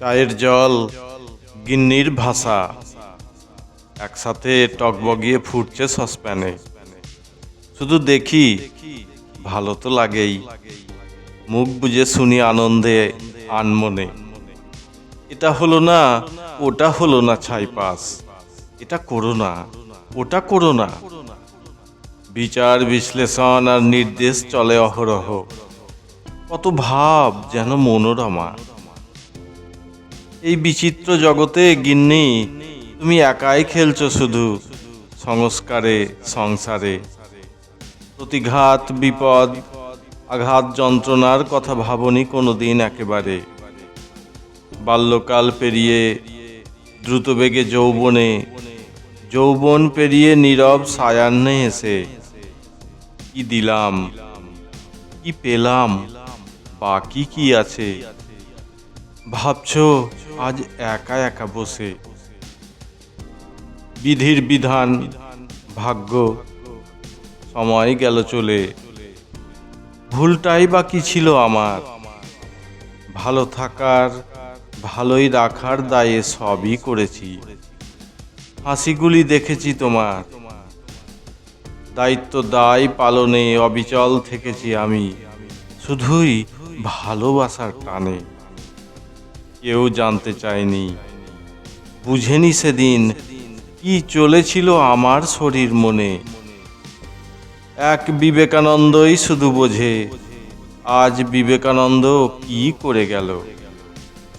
চায়ের জল, গিন্নির ভাষা। একসাথে টকবগিয়ে ফুটছে সসপ্যানে। শুধু দেখি, ভালো তো লাগেই। মুখ বুজে শুনি আনন্দে, আনমনে। এটা হলো না, ওটা হলো না ছাই পাস। এটা করো না, ওটা করো না। বিচার, বিশ্লেষণ আর নির্দেশ চলে অহরহ। কত ভাব যেন মনোরমা। এই বিচিত্র জগতে, গিন্নি, তুমি একাই খেলছো শুধু সংস্কারে, সংসারে। প্রতিঘাত, বিপদ, আঘাত, যন্ত্রণার কথা ভাবনি কোনোদিন একেবারে। বাল্যকাল পেরিয়ে দ্রুত বেগে যৌবনে, যৌবন পেরিয়ে নীরব সায়ান্নে এসে কি দিলাম? কি পেলাম? বাকি কি আছে? ভাবছ আজ একা একা বসে? বিধির বিধান, ভাগ্য, সময় গেল চলে। ভুলটাই বা কি ছিল আমার? ভালো থাকার, ভালোই রাখার দায়ে সবই করেছি। হাসিগুলি দেখেছি তোমার। দায়িত্ব দায় পালনে অবিচল থেকেছি আমি। শুধুই ভালোবাসার টানে। কেউ জানতে চায়নি। বুঝেনি সেদিন কি চলেছিল আমার শরীর মনে। এক বিবেকানন্দই শুধু বোঝে, আজ বিবেকানন্দ কি করে গেল?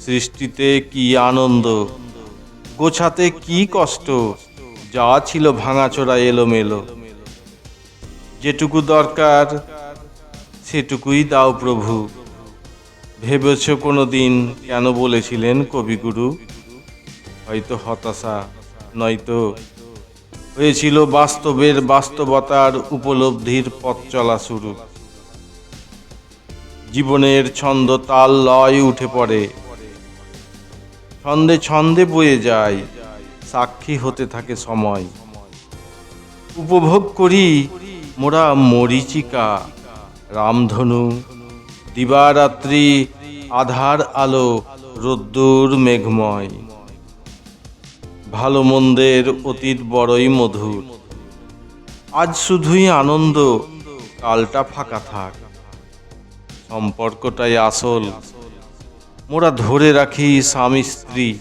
সৃষ্টিতে কি আনন্দ? গোছাতে কি কষ্ট? যা ছিল ভাঙাচোরা এলোমেলো। যেটুকু দরকার, সেটুকুই দাও প্রভু। ভেবেছ কোনো দিন কেন বলেছিলেন কবিগুরু? হয়তো হতাশা, নয়তো হয়েছিল বাস্তবের বাস্তবতার উপলব্ধির পথ চলা শুরু। জীবনের ছন্দ তাল লয় উঠে পড়ে। ছন্দে ছন্দে বয়ে যায়, সাক্ষী হতে থাকে সময়। উপভোগ করি মোরা মরিচিকা, রামধনু দিবারাত্রি আধার আলো, রোদ্দুর মেঘময়। ভালো মন্দের অতীত বড়ই মধুর। আজ শুধুই আনন্দ, কালটা ফাঁকা থাক। সম্পর্কটাই আসল। মোরা ধরে রাখি স্বামী, স্ত্রী,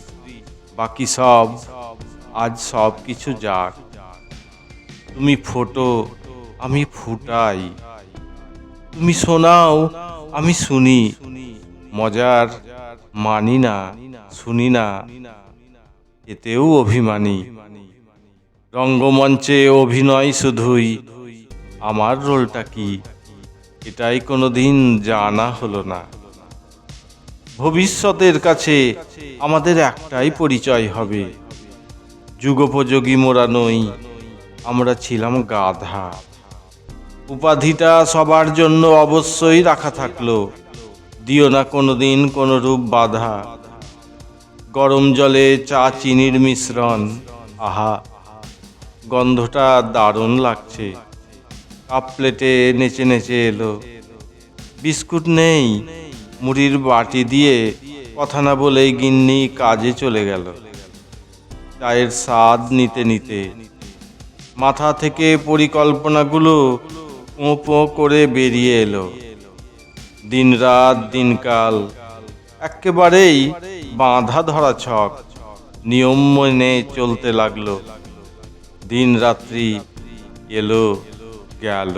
বাকি সব, আজ সব কিছু যাক। তুমি ফোটো, আমি ফুটাই। তুমি শোনাও আমি শুনি, মজার মানি না, শুনি না, এতেও অভিমানী। রঙ্গমঞ্চে অভিনয় শুধুই, আমার রোলটা কি? এটাই কোনোদিন জানা হলো না। ভবিষ্যতের কাছে আমাদের একটাই পরিচয় হবে। যুগোপযোগী মোরা নই, আমরা ছিলাম গাধা। উপাধিটা সবার জন্য অবশ্যই রাখা থাকল। দিও না কোনোদিন কোনো রূপ বাধা। গরম জলে চা চিনির মিশ্রণ। আহা, গন্ধটা দারুণ লাগছে। কাপ প্লেটে নেচে নেচে এলো। বিস্কুট নেই, মুড়ির বাটি দিয়ে কথা না বলেই গিন্নি কাজে চলে গেল। চায়ের স্বাদ নিতে নিতে। মাথা থেকে পরিকল্পনাগুলো পোঁ করে বেরিয়ে এলো। দিন রাত দিনকাল একেবারেই বাঁধা ধরা ছক, নিয়ম মেনে চলতে লাগল। দিন রাত্রি এলো, গেল।